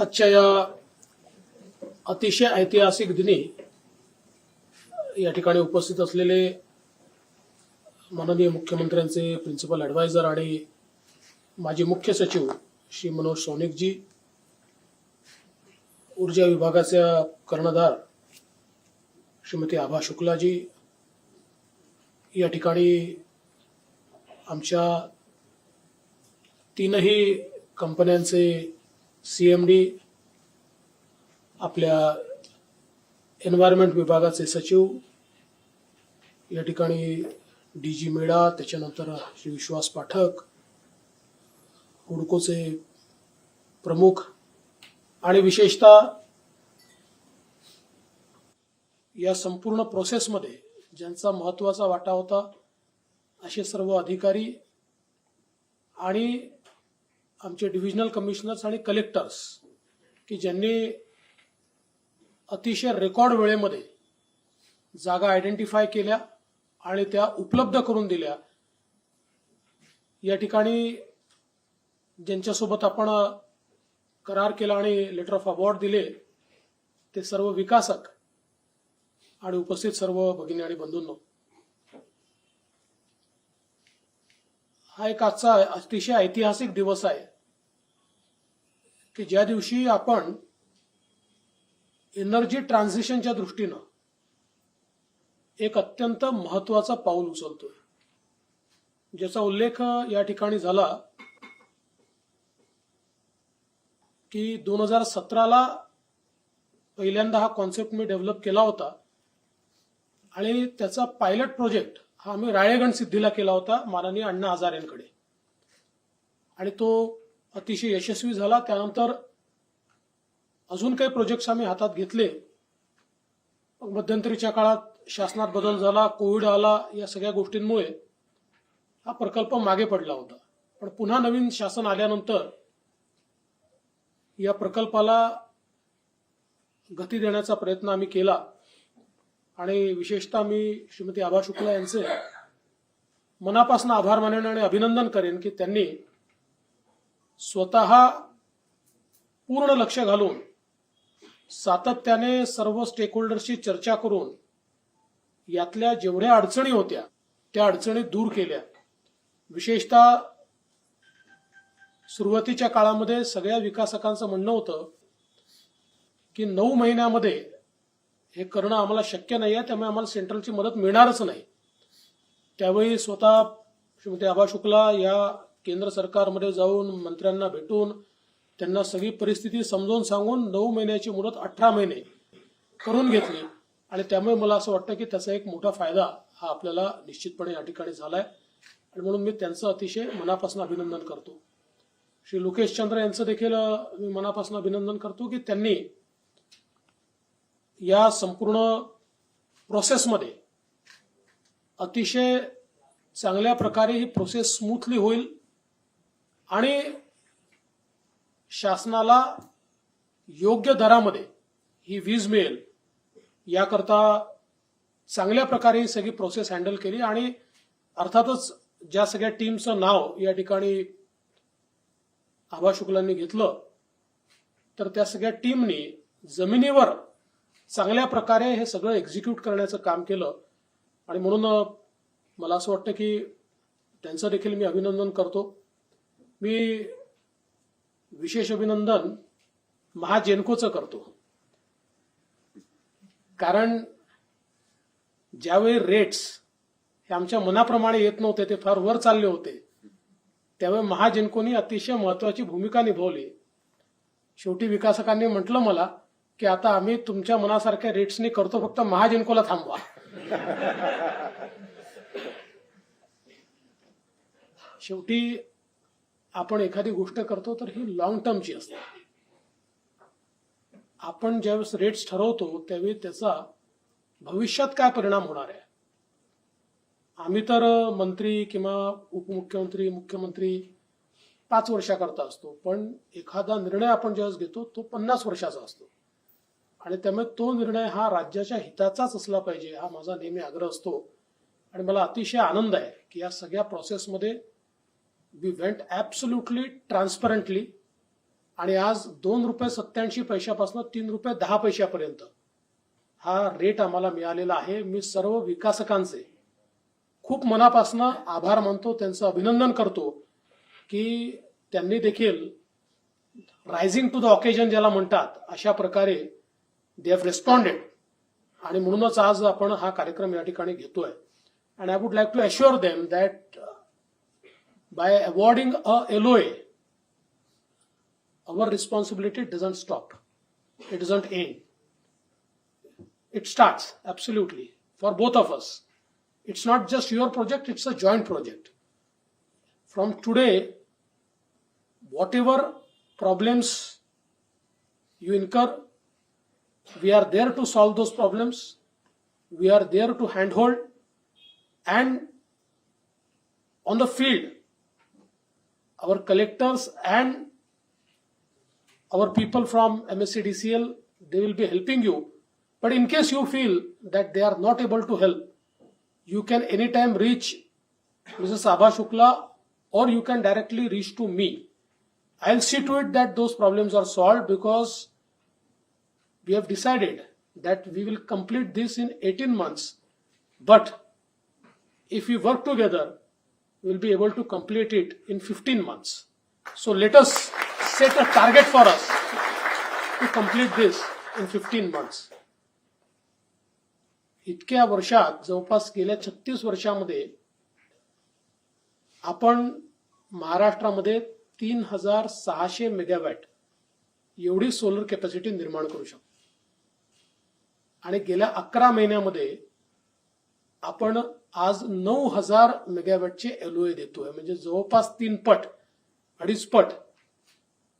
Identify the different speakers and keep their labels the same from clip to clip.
Speaker 1: आजच्या या अतिशय ऐतिहासिक दिनी या ठिकाणी उपस्थित असलेले माननीय मुख्यमंत्र्यांचे प्रिन्सिपल ॲडवायझर आणि माजी मुख्य सचिव श्री मनोज सोनिकजी ऊर्जा विभागाच्या कर्णधार श्रीमती आभा शुक्लाजी या ठिकाणी आमच्या तीनही कंपन्यांचे सीएमडी आपल्या एन्व्हायरमेंट विभागाचे सचिव या ठिकाणी डी जी मेडा त्याच्यानंतर श्री विश्वास पाठक हुडकोचे प्रमुख आणि विशेषतः या संपूर्ण प्रोसेसमध्ये ज्यांचा महत्त्वाचा वाटा होता असे सर्व अधिकारी आणि आमचे डिव्हिजनल कमिशनर्स आणि कलेक्टर्स की ज्यांनी अतिशय रेकॉर्ड वेळेमध्ये जागा आयडेंटिफाय केल्या आणि त्या उपलब्ध करून दिल्या. या ठिकाणी ज्यांच्यासोबत आपण करार केला आणि लेटर ऑफ अवॉर्ड दिले ते सर्व विकासक आणि उपस्थित सर्व भगिनी आणि बंधूंनो. हा एक आजचा अतिशय ऐतिहासिक दिवस आहे. की ज्या दिवशी आपण एनर्जी ट्रान्झिशनच्या दृष्टीनं एक अत्यंत महत्त्वाचा पाऊल उचलतोय. ज्याचा उल्लेख या ठिकाणी झाला की दोन हजार सतराला पहिल्यांदा हा कॉन्सेप्ट मी डेव्हलप केला होता आणि त्याचा पायलट प्रोजेक्ट हा आम्ही राळेगण सिद्धीला केला होता माननीय अण्णा हजारेंकडे. आणि तो अतिशय यशस्वी झाला. त्यानंतर अजून काही प्रोजेक्ट्स आम्ही हातात घेतले. मध्यंतरीच्या काळात शासनात बदल झाला कोविड आला या सगळ्या गोष्टींमुळे हा प्रकल्प मागे पडला होता. पण पुन्हा नवीन शासन आल्यानंतर या प्रकल्पाला गती देण्याचा प्रयत्न आम्ही केला. आणि विशेषतः मी श्रीमती आभा शुक्ला यांचे मनापासून आभार मानेन आणि अभिनंदन करेन की त्यांनी स्वतः पूर्ण लक्ष घालून सातत्याने सर्व स्टेकहोल्डर्सची चर्चा करून यातल्या जेवढ्या अडचणी होत्या त्या अडचणी दूर केल्या. विशेषतः सुरुवातीच्या काळामध्ये सगळ्या विकासकांचं म्हणणं होतं की नऊ महिन्यामध्ये हे करणं आम्हाला शक्य नाही आहे त्यामुळे आम्हाला सेंट्रलची मदत मिळणारच नाही. त्यावेळी स्वतः श्रीमती आबा शुक्ला या केंद्र सरकारमध्ये जाऊन मंत्र्यांना भेटून त्यांना सगळी परिस्थिती समजावून सांगून नऊ महिन्याची मुदत अठरा महिने करून घेतली. आणि त्यामुळे मला असं वाटतं की त्याचा एक मोठा फायदा हा आपल्याला निश्चितपणे या ठिकाणी झालाय. आणि म्हणून मी त्यांचं अतिशय मनापासून अभिनंदन करतो. श्री लोकेश चंद्र यांचं देखील मी मनापासून अभिनंदन करतो की त्यांनी या संपूर्ण प्रोसेसमध्ये अतिशय चांगल्या प्रकारे ही प्रोसेस स्मूथली होईल. आणि शासनाला योग्य दरामध्ये ही वीज मिळेल याकरता चांगल्या प्रकारे ही सगळी प्रोसेस हँडल केली आणि अर्थातच ज्या सगळ्या टीमचं नाव या ठिकाणी आभा शुक्लांनी घेतलं तर त्या सगळ्या टीमनी जमिनीवर चांगल्या प्रकारे हे सगळं एक्झिक्यूट करण्याचं काम केलं. आणि म्हणून मला असं वाटतं की त्यांचं देखील मी अभिनंदन करतो. मी विशेष अभिनंदन महाजेनकोचं करतो. कारण ज्यावेळी रेट्स हे आमच्या मनाप्रमाणे येत नव्हते ते फार वर चालले होते त्यावेळी महाजेनकोनी अतिशय महत्वाची भूमिका निभावली. शेवटी विकासकांनी म्हटलं मला की आता आम्ही तुमच्या मनासारख्या रेट्सनी करतो फक्त महाजेनकोला थांबवा. शेवटी आपण एखादी गोष्ट करतो तर ही लॉंग टर्मची असते. आपण ज्यावेळेस रेट्स ठरवतो त्यावेळी त्याचा भविष्यात काय परिणाम होणार आहे? आम्ही तर मंत्री किंवा उपमुख्यमंत्री मुख्यमंत्री पाच वर्षाकरता असतो पण एखादा निर्णय आपण ज्यावेळेस घेतो तो पन्नास वर्षाचा असतो. आणि त्यामुळे तो निर्णय हा राज्याच्या हिताचाच असला पाहिजे हा माझा नेहमी आग्रह असतो. आणि मला अतिशय आनंद आहे की या सगळ्या प्रोसेसमध्ये वी वेंट ॲब्सोल्युटली ट्रान्सपरंटली आणि आज दोन रुपये सत्याऐंशी पैशापासून तीन रुपये दहा पैशापर्यंत हा रेट आम्हाला मिळालेला आहे. मी सर्व विकासकांचे खूप मनापासून आभार मानतो त्यांचं अभिनंदन करतो की त्यांनी देखील रायझिंग टू द ऑकेजन ज्याला म्हणतात अशा प्रकारे दे हॅव रिस्पॉन्डेड आणि म्हणूनच आज आपण हा कार्यक्रम या ठिकाणी घेतोय. And I would like to assure them that by awarding a LOA, our responsibility doesn't stop. It doesn't end. It starts, absolutely, for both of us. It's not just your project, it's a joint project. From today, whatever problems you incur, we are there to solve those problems. We are there to handhold and on the field our collectors and our people from MSCDCL, they will be helping you. But in case you feel that they are not able to help, you can anytime reach Mrs. Abha Shukla or you can directly reach to me. I'll see to it that those problems are solved because we have decided that we will complete this in 18 months. But if we work together, will be able to complete it in 15 months. So let us set a target for us to complete this in 15 months. इतक्या वर्षात जवळपास गेल्या छत्तीस वर्षामध्ये आपण महाराष्ट्रामध्ये तीन हजार सहाशे मेगावॅट एवढी सोलर कॅपॅसिटी निर्माण करू शकतो आणि गेल्या अकरा महिन्यामध्ये आपण आज नऊ हजार मेगावॅटचे एलओए देतोय. म्हणजे जवळपास तीन पट अडीच पट.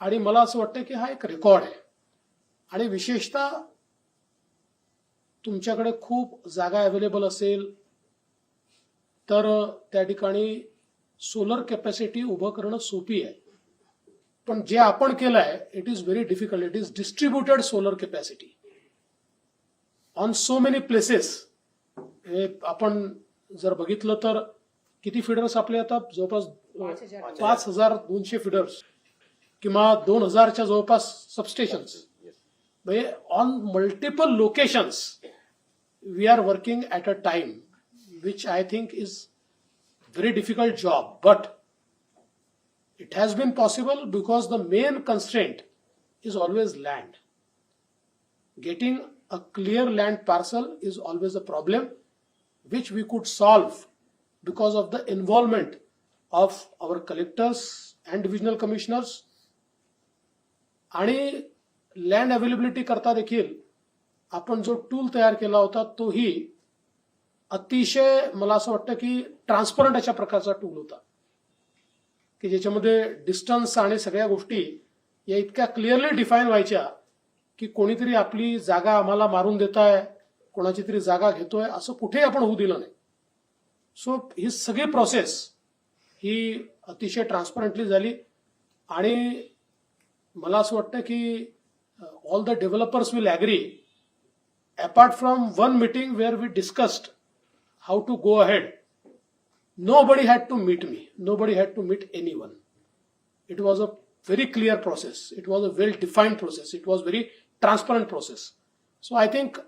Speaker 1: आणि मला असं वाटतं की हा एक रेकॉर्ड आहे. आणि विशेषतः तुमच्याकडे खूप जागा अवेलेबल असेल तर त्या ठिकाणी सोलर कॅपॅसिटी उभं करणं सोपी आहे. पण जे आपण केलं आहे it is very difficult it is distributed solar capacity on so many places आपण जर बघितलं तर किती फिडर्स आपले आता? जवळपास पाच हजार. दोनशे फिडर्स किंवा दोन हजारच्या जवळपास सबस्टेशन्स म्हणजे on multiple locations we are working at a time which I think is very difficult job but it has been possible because the main constraint is always land. Getting a clear land parcel is always a problem which we could solve because of the involvement of our collectors and divisional commissioners आणि land availability करता देखील आपण जो tool तयार केला होता तोही अतिशय मला असं वाटतं की ट्रान्सपरंट अशा प्रकारचा टूल होता की ज्याच्यामध्ये डिस्टन्स आणि सगळ्या गोष्टी या इतक्या क्लिअरली डिफाईन व्हायच्या की कोणीतरी आपली जागा आम्हाला मारून देत आहे कोणाची तरी जागा घेतोय असं कुठेही आपण होऊ दिलं नाही. सो ही सगळी प्रोसेस ही अतिशय ट्रान्सपरंटली झाली आणि मला असं वाटतं की all the developers will agree apart from one meeting where we discussed how to go ahead nobody had to meet me nobody had to meet anyone it was a very clear process. It was a well defined process. It was very transparent process so I think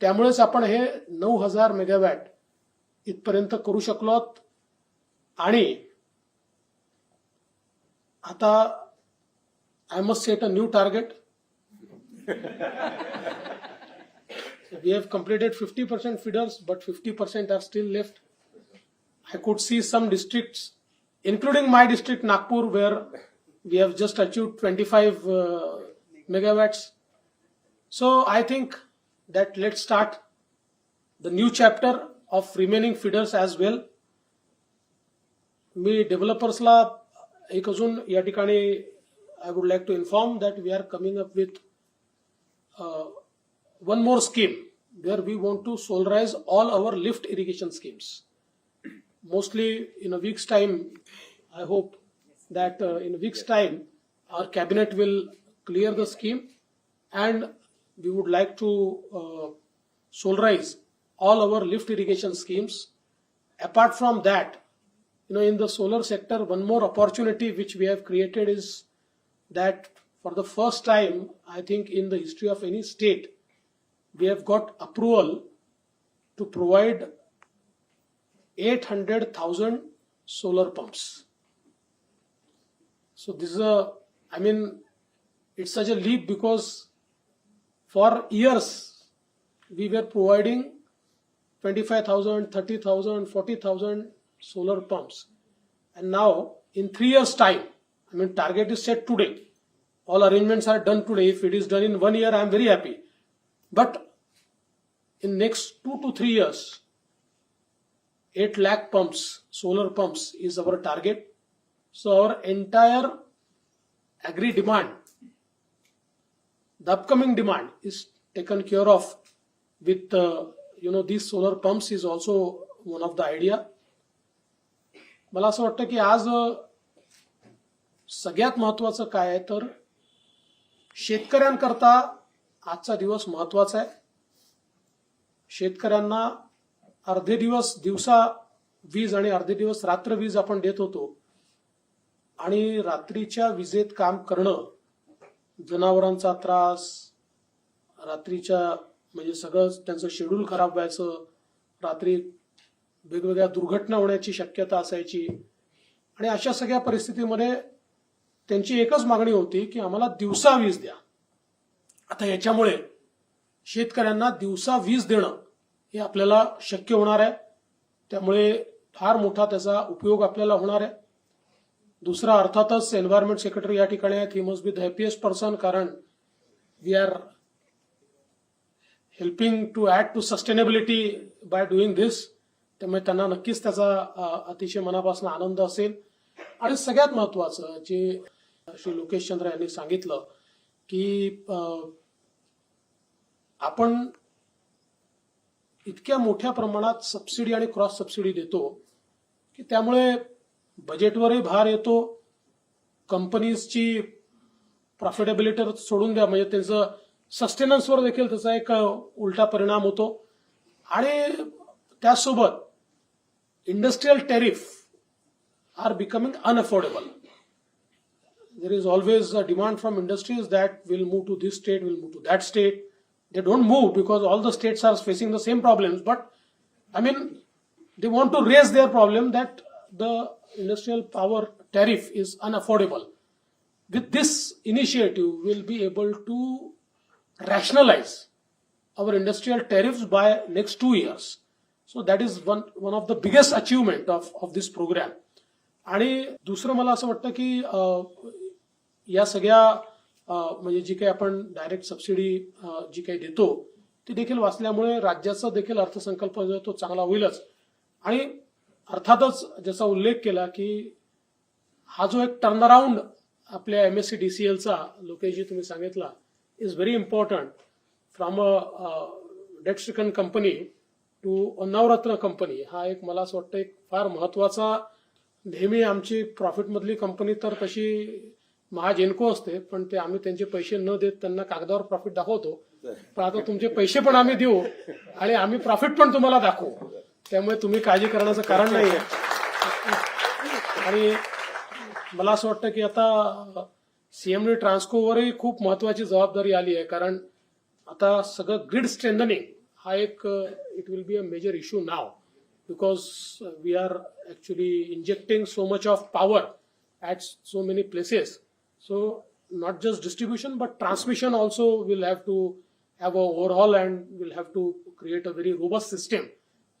Speaker 1: त्यामुळेच आपण हे नऊ हजार megawatt इथपर्यंत करू शकलो आणि आता I must set a new target we have completed fifty percent feeders but fifty percent are still left I could see some district including my district Nagpur where we have just achieve twenty five megawatts So I think that let's start the new chapter of remaining feeders as well. मी डेव्हलपर्सला एक अजून या ठिकाणी I would like to inform that we are coming up with one more scheme where we want to solarise all our lift irrigation schemes mostly in a week's time, I hope that uh, in a week's time, our cabinet will clear the scheme and we would like to uh, solarize all our lift irrigation schemes. Apart from that, you know, in the solar sector, one more opportunity which we have created is that for the first time, I think in the history of any state, we have got approval to provide 800,000 solar pumps. So this is a, I mean, it's such a leap because for years we were providing 25,000, 30,000, 40,000 solar pumps. And now in three years time, I mean target is set today. All arrangements are done today. If it is done in one year, I am very happy. But in next two to three years, 8 lakh pumps, solar pumps is our target. So our entire agri demand, the upcoming demand is taken care of with, uh, you know, these solar pumps is also one of the idea. मला असं वाटतं की आज सगळ्यात महत्वाचं काय आहे तर शेतकऱ्यांकरता आजचा दिवस महत्त्वाचा आहे शेतकऱ्यांना अर्धे दिवस दिवसा वीज आणि अर्धे दिवस रात्र वीज आपण देत होतो आणि रात्रीच्या विजेत काम करणं जनावरांचा त्रास रात्रीच्या म्हणजे सगळं त्यांचं शेड्यूल खराब व्हायचं रात्री वेगवेगळ्या दुर्घटना होण्याची शक्यता असायची. आणि अशा सगळ्या परिस्थितीमध्ये त्यांची एकच मागणी होती की आम्हाला दिवसा वीज द्या. आता याच्यामुळे शेतकऱ्यांना दिवसा वीज देणं हे आपल्याला शक्य होणार आहे. त्यामुळे फार मोठा त्याचा उपयोग आपल्याला होणार आहे. दुसरा अर्थातच एन्व्हायरमेंट सेक्रेटरी या ठिकाणी आहेत. He must be the happiest person कारण we are helping to add to sustainability by doing this त्यामुळे त्यांना नक्कीच त्याचा अतिशय मनापासून आनंद असेल. आणि सगळ्यात महत्वाचं जे श्री लोकेश चंद्र यांनी सांगितलं की आपण इतक्या मोठ्या प्रमाणात सबसिडी आणि क्रॉस सबसिडी देतो की त्यामुळे बजेटवरही भार येतो. कंपनीजची प्रॉफिटेबिलिटी सोडून द्या. म्हणजे त्यांचं सस्टेनन्सवर देखील त्याचा एक उलटा परिणाम होतो. आणि त्यासोबत industrial tariff are becoming unaffordable there is always a demand from industries that will move to this state will move to that state they don't move because all the states are facing the same problems but I mean they want to raise their problem that the industrial power tariff is unaffordable. With this initiative, we'll be able to rationalize our industrial tariffs by next two years. So that is one one of the biggest achievement of of this program. आणि दुसरं मला असं वाटतं की या सगळ्या म्हणजे जी काही आपण डायरेक्ट सबसिडी जी काही देतो ती देखील वाचल्यामुळे राज्याचा देखील अर्थसंकल्प जो तो चांगला होईलच आणि अर्थातच ज्याचा उल्लेख केला की हा जो एक टर्नअराऊंड आपल्या M S C D C एलचा Lokeshji तुम्ही सांगितला is very important from a debt stricken company to Navratna company हा एक मला असं वाटतं एक फार महत्त्वाचा नेहमी आमची प्रॉफिटमधली कंपनी तर तशी महाजेनको असते पण ते आम्ही त्यांचे पैसे न देत त्यांना कागदावर प्रॉफिट दाखवतो. पण आता तुमचे पैसे पण आम्ही देऊ आणि आम्ही प्रॉफिट पण तुम्हाला दाखवू. त्यामुळे तुम्ही काळजी करण्याचं कारण नाही आहे आणि मला असं वाटतं की आता सीएमने ट्रान्सकोवरही खूप महत्वाची जबाबदारी आली आहे. कारण आता सगळं ग्रीड स्ट्रेंथनिंग हा एक it will be a major issue now because we are actually injecting so much of power at so many places so not just distribution but transmission also will have to have a overall and will have to create a very robust system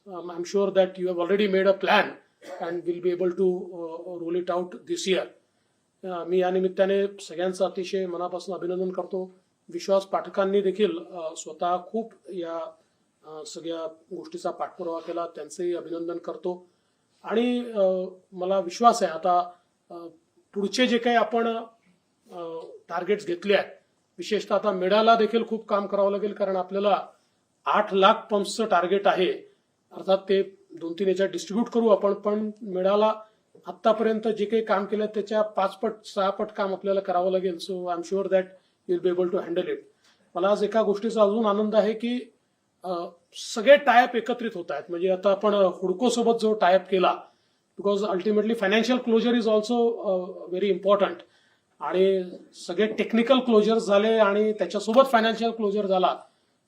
Speaker 1: Um, I'm sure that you have already made a plan and will be able to uh, roll it out this year. Uh, मी या निमित्ताने सगळ्यांचं अतिशय मनापासून अभिनंदन करतो. विश्वास पाठकांनी देखील uh, स्वतः खूप या uh, सगळ्या गोष्टीचा पाठपुरावा केला. त्यांचंही अभिनंदन करतो. आणि मला विश्वास आहे आता पुढचे जे काही आपण टार्गेट्स घेतले आहेत विशेषतः आता मेडाला देखील खूप काम करावं लागेल कारण आपल्याला आठ लाख पंप्सचं टार्गेट आहे. अर्थात ते दोन तीन याच्यात डिस्ट्रीब्यूट करू आपण पण मिळाला आतापर्यंत जे काही काम केलं त्याच्या पाच पट सहा पट काम आपल्याला करावं लागेल. So I am sure that will be able to handle it मला आज एका गोष्टीचा अजून आनंद आहे की सगळे टायप एकत्रित होत आहेत. म्हणजे आता आपण हुडको सोबत जो टायप केला because ultimately financial closure is also very important आणि सगळे टेक्निकल क्लोजर झाले आणि त्याच्यासोबत फायनान्शियल क्लोजर झाला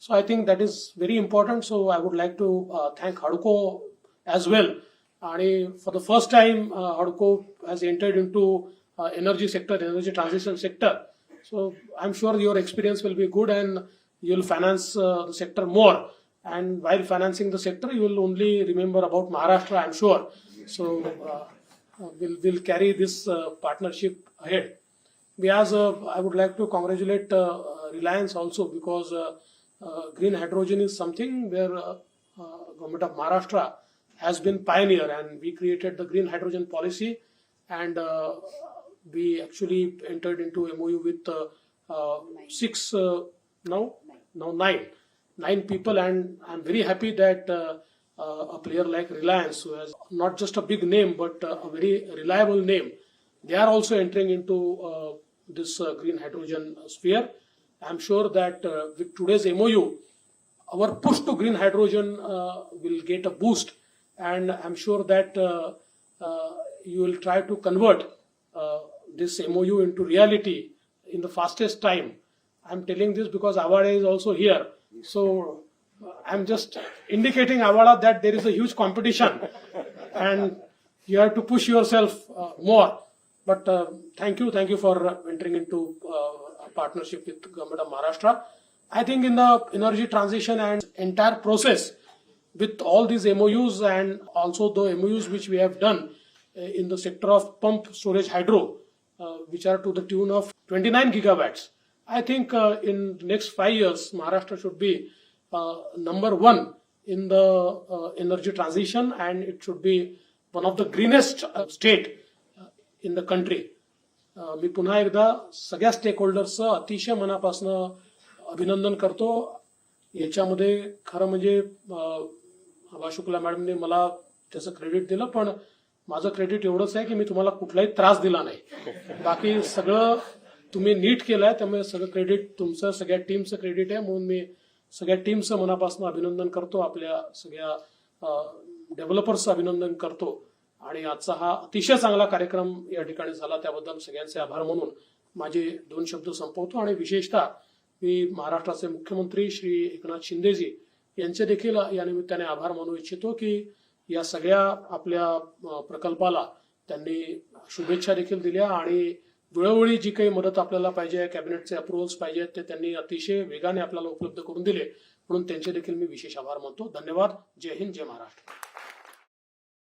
Speaker 1: So I think that is very important. So I would like to uh, thank Haruko as well. And for the first time, uh, Haruko has entered into uh, energy sector, energy transition sector. So I'm sure your experience will be good and you'll finance uh, the sector more. And while financing the sector, you will only remember about Maharashtra, I'm sure. So uh, uh, we'll, we'll carry this uh, partnership ahead. We I would like to congratulate Reliance also because green hydrogen is something where uh, uh, government of Maharashtra has been pioneer and we created the green hydrogen policy and uh, we actually entered into MOU with uh, uh, six uh, now now nine nine people and I'm very happy that uh, uh, a player like Reliance who has not just a big name but uh, a very reliable name they are also entering into uh, this uh, green hydrogen sphere. I'm sure that uh, with today's MOU our push to green hydrogen uh, will get a boost. And i'm sure that uh, uh, you will try to convert uh, this mou into reality in the fastest time. I'm telling this because avada is also here. So uh, i'm just indicating avada that there is a huge competition. And you have to push yourself more. But thank you. Thank you for entering into partnership with government of maharashtra I think in the energy transition and entire process with all these MOUs and also the MOUs which we have done uh, in the sector of pump storage hydro, uh, which are to the tune of 29 gigawatts. I think uh, in next five years, Maharashtra should be uh, number one in the uh, energy transition and it should be one of the greenest uh, state in the country. मी पुन्हा एकदा सगळ्या stake होल्डर्सचं अतिशय मनापासून अभिनंदन करतो. याच्यामध्ये खरं म्हणजे अ, आभा शुक्ला मॅडमने मला त्याचं क्रेडिट दिलं पण माझं क्रेडिट एवढंच आहे की मी तुम्हाला कुठलाही त्रास दिला नाही. बाकी सगळं तुम्ही नीट केलंय त्यामुळे सगळं क्रेडिट तुमचं सगळ्या टीमचं क्रेडिट आहे. म्हणून मी सगळ्या टीमचं मनापासून अभिनंदन करतो आपल्या सगळ्या डेव्हलपर्सचं अभिनंदन करतो. आणि आजचा हा अतिशय चांगला कार्यक्रम या ठिकाणी झाला. त्याबद्दल सगळ्यांचे आभार म्हणून माझे दोन शब्द संपवतो आणि विशेषतः मी महाराष्ट्राचे मुख्यमंत्री श्री एकनाथ शिंदेजी यांचे देखील या निमित्ताने आभार मानू इच्छितो की या सगळ्या आपल्या प्रकल्पाला त्यांनी शुभेच्छा देखील दिल्या आणि वेळोवेळी जी काही मदत आपल्याला पाहिजे कॅबिनेटचे अप्रुव्हल्स पाहिजेत ते त्यांनी अतिशय वेगाने आपल्याला उपलब्ध करून दिले. म्हणून त्यांचे देखील मी विशेष आभार मानतो. धन्यवाद. जय हिंद जय महाराष्ट्र.